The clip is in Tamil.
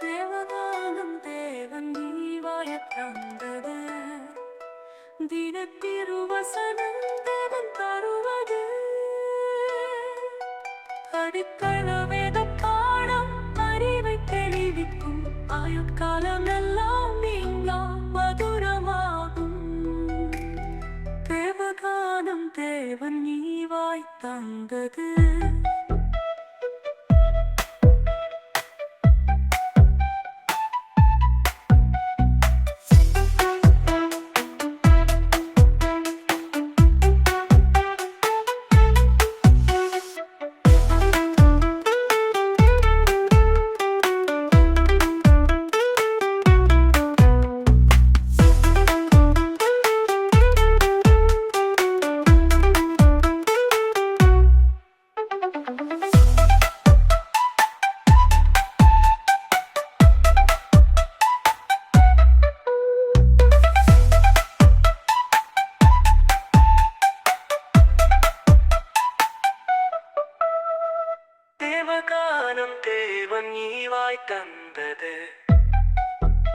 தேவதானம் தேவன் நீவாய தந்தது. தினத்திருவசனம் தேவன் தருவது. அடித்தள வேத பாடம் அறிவை தெளிவிக்கும். ஆயுட்காலம் எல்லாம் நீங்கா மதுரமாகும். தேவகானம் தேவன் நீவாய் தந்தது. தேவகானம் தேவன் ஈவாய் தந்தது.